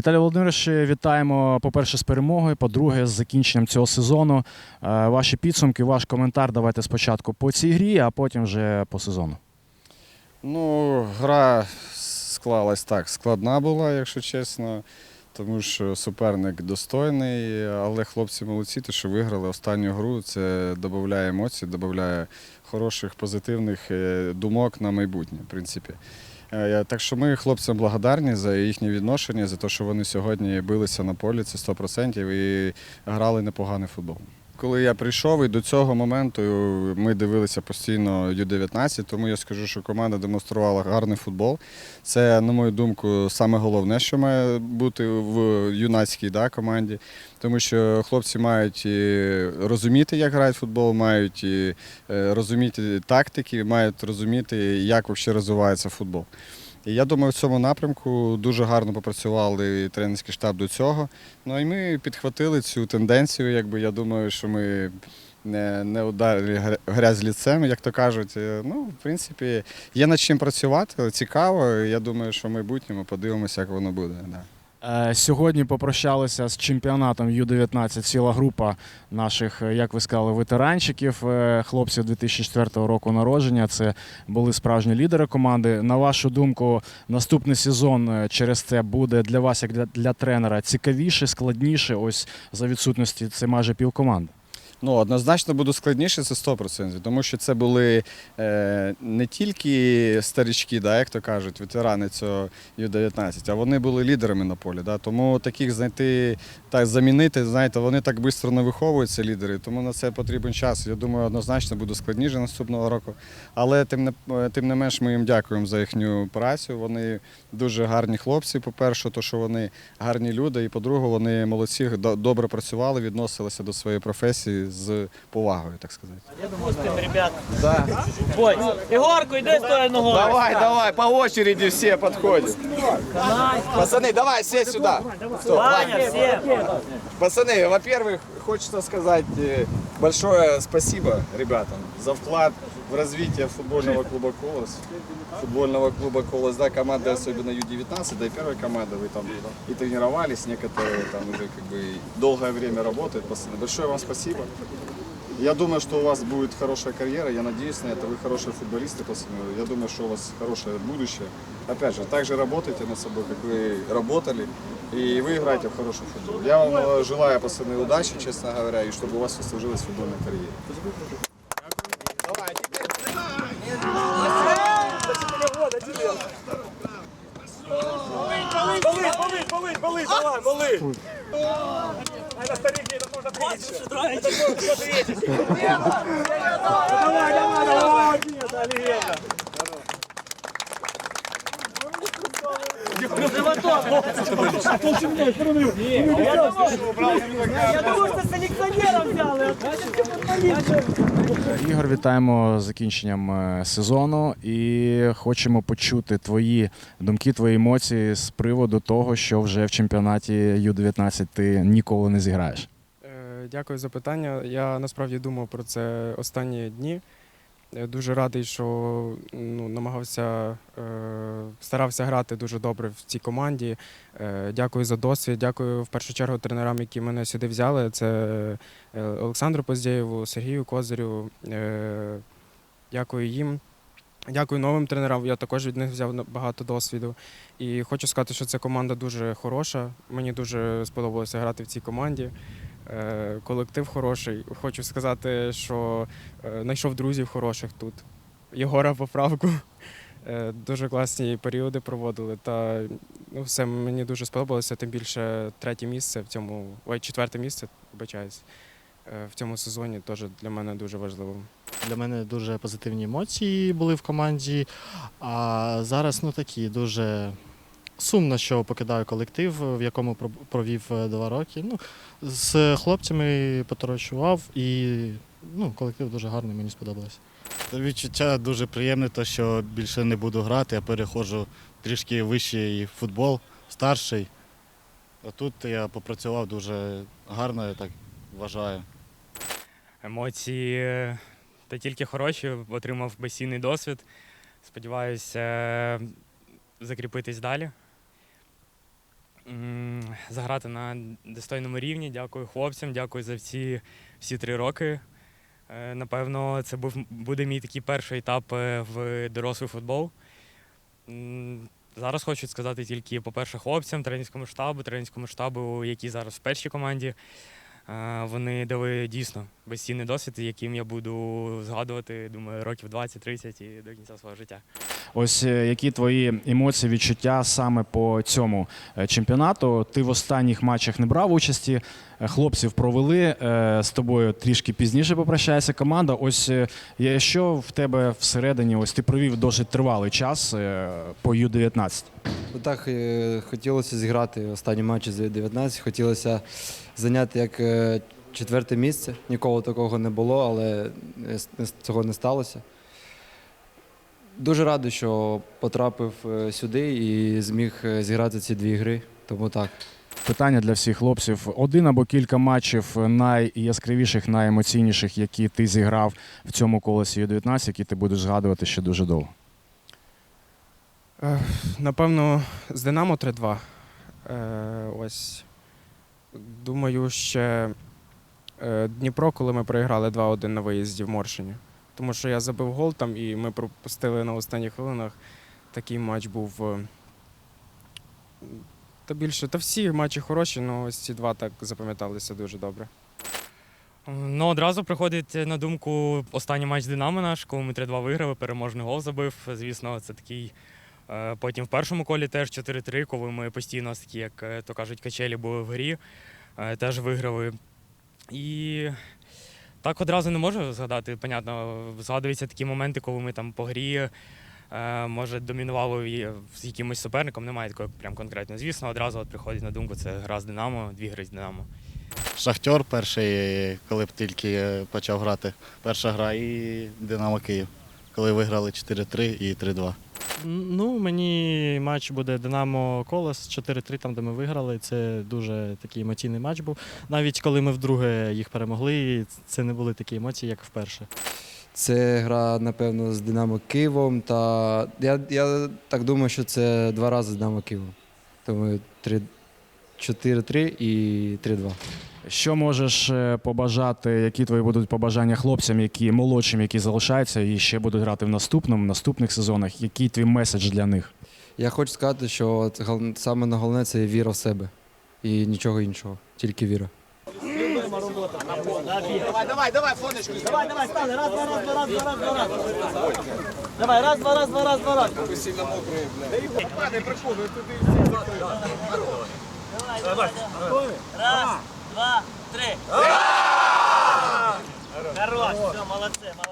Віталій Володимирович, вітаємо, по-перше, з перемогою, по-друге, з закінченням цього сезону. Е, Ваші підсумки, ваш коментар давайте спочатку по цій грі, а потім вже по сезону. Ну, гра склалась так. Складна була, якщо чесно, тому що суперник достойний, але хлопці молодці, те, що виграли останню гру, це додає емоцій, додає хороших, позитивних е, думок на майбутнє, в принципі. Е, Так що ми хлопцям благодарні за їхнє відношення, за те, що вони сьогодні билися на полі, це 100% і грали непоганий футбол. Коли я прийшов і до цього моменту ми дивилися постійно Ю-19, тому я скажу, що команда демонструвала гарний футбол. Це, на мою думку, саме головне, що має бути в юнацькій да, команді. Тому що хлопці мають розуміти, як грають футбол, мають е, розуміти тактики, мають розуміти, як взагалі розвивається футбол. І я думаю, в цьому напрямку дуже гарно попрацювали тренерський штаб до цього. Ну і ми підхватили цю тенденцію. Якби я думаю, що ми не, не ударили грязь ліцем, як то кажуть. Е, Ну, в принципі, є над чим працювати, цікаво. Я думаю, що в майбутньому подивимося, як воно буде. Да. Е, Сьогодні попрощалися з чемпіонатом Ю-19 ціла група наших, е, як ви сказали, ветеранчиків, е, хлопців 2004 року народження. Це були справжні лідери команди. На вашу думку, наступний сезон через це буде для вас, як для, для тренера, цікавіше, складніше. Ось за відсутності це майже півкоманди. Ну, однозначно буде складніше, це 100%, тому що це були е, не тільки старички, да, як то кажуть, ветерани цього Ю-19, а вони були лідерами на полі. Да, тому таких знайти та замінити, знаєте, вони так швидко не виховуються, лідери, тому на це потрібен час. Я думаю, однозначно буде складніше наступного року. Але тим не, тим не менш ми їм дякуємо за їхню працю. Вони дуже гарні хлопці, по-перше, то що вони гарні люди, і по-друге, вони молодці, до- добре працювали, відносилися до своєї професії з повагою, так сказати. Пустим, ребят. Да. Бой. Егорку, иди с той ногой. Давай, давай, по очереди все подходят. Пацаны, давай, все сюда. Стоп, Ваня, ладно. все. Пацаны, во-первых, хочется сказать э, большое спасибо ребятам за вклад в развитие футбольного клуба «Колос». Футбольного клуба «Колос», да, команда, особенно Ю-19, да и первая команда, вы там и тренировались, некоторые там уже как бы долгое время работают, пацаны. Большое вам спасибо. Я думаю, что у вас будет хорошая карьера, я надеюсь на это. Вы хорошие футболисты, пацаны. Я думаю, что у вас хорошее будущее. Опять же, также работайте над собой, как вы работали, и вы играете в хороший футбол. Я вам э, желаю, пацаны, удачи, честно говоря, и чтобы у вас все сложилось в футбольной карьере. Я думаю, что селекционером взяли. Ігор, вітаємо з закінченням е, сезону і хочемо почути твої думки, твої емоції з приводу того, що вже в чемпіонаті Ю-19 ти ніколи не зіграєш. Е, Дякую за питання. Я насправді думав про це останні дні. Дуже радий, що ну, намагався, е, старався грати дуже добре в цій команді. Е, Дякую за досвід. Дякую в першу чергу тренерам, які мене сюди взяли. Це е, Олександру Поздєєву, Сергію Козирю. Е, Дякую їм. Дякую новим тренерам. Я також від них взяв багато досвіду. І хочу сказати, що ця команда дуже хороша. Мені дуже сподобалося грати в цій команді. Е, Колектив хороший. Хочу сказати, що е, знайшов друзів хороших тут. Єгора поправку. Е, Дуже класні періоди проводили. Та ну, все мені дуже сподобалося. Тим більше третє місце в цьому, ой, четверте місце, вибачаюсь, в цьому сезоні теж для мене дуже важливо. Для мене дуже позитивні емоції були в команді. А зараз ну такі дуже сумно, що покидаю колектив, в якому провів е, два роки. Ну, з хлопцями поторочував і ну, колектив дуже гарний, мені сподобалось. Відчуття дуже приємне, то що більше не буду грати, я переходжу трішки вищий футбол, старший. А тут я попрацював дуже гарно, я так вважаю. Емоції е, та тільки хороші, отримав безцінний досвід. Сподіваюся е, закріпитись далі. Заграти на достойному рівні. Дякую хлопцям, дякую за всі, всі три роки. Е, Напевно, це був, буде мій такий перший етап е, в дорослий футбол. Зараз хочу сказати тільки, по-перше, хлопцям, тренерському штабу, тренерському штабу, які зараз в першій команді. Е, Вони дали дійсно безцінний досвід, яким я буду згадувати, думаю, років 20-30 і до кінця свого життя. Ось е, які твої емоції, відчуття саме по цьому е, чемпіонату? Ти в останніх матчах не брав участі, е, хлопців провели. З тобою трішки пізніше попрощається команда. Ось є- що в тебе всередині? Ось ти провів досить тривалий час по Ю-19. Ну так, хотілося зіграти останні матчі з 19 хотілося зайняти як четверте місце. Ніколи такого не було, але е, цього не сталося. Дуже радий, що потрапив е, сюди і зміг е, зіграти ці дві гри. Тому так. Питання для всіх хлопців: один або кілька матчів найяскравіших, найемоційніших, які ти зіграв в цьому колесі Ю-19, які ти будеш згадувати ще дуже довго. Напевно, з Динамо 3-2. Е, Ось. Думаю, ще Дніпро, коли ми проіграли 2-1 на виїзді в Моршині. Тому що я забив гол там і ми пропустили на останніх хвилинах. Такий матч був. е, Та більше, та всі матчі хороші, але ось ці два так запам'яталися дуже добре. Ну, одразу приходить на думку останній матч Динамо наш, коли ми 3-2 виграли, переможний гол забив. Звісно, це такий. е, Потім в першому колі теж 4-3, коли ми постійно такі, як е, то кажуть, качелі були в грі, е, теж виграли. І так одразу не можу згадати. Понятно, згадуються такі моменти, коли ми там по грі, е, може, домінували з якимось суперником, немає такого прям конкретно. Звісно, одразу от приходить на думку, це гра з Динамо, дві гри з Динамо. Шахтер перший, коли б тільки е, почав грати. Перша гра і Динамо Київ, коли виграли 4-3 і 3-2. Ну, мені матч буде Динамо Колос 4-3, там, де ми виграли. Це дуже такий емоційний матч був. Навіть коли ми вдруге їх перемогли, це не були такі емоції, як вперше. Це гра, напевно, з Динамо Києвом. Та я, я так думаю, що це два рази з Динамо Києвом. Тому 3 4-3 і 3-2. Що можеш е, побажати, які твої будуть побажання хлопцям, які молодшим, які залишаються і ще будуть грати в наступному, наступних сезонах? Який твій меседж для них? Я хочу сказати, що саме на головне це віра в себе. І нічого іншого, тільки віра. Давай, давай, давай, фоночку. Давай, давай, стали. Раз, два, раз, два, раз, два, раз, два, раз. Давай, раз, два, раз, два, раз, два, раз. Ви сильно мокрий, бля. Падай, приходи, туди. Давай, Раз, два, три. Хорош, все, молодцы, молодцы.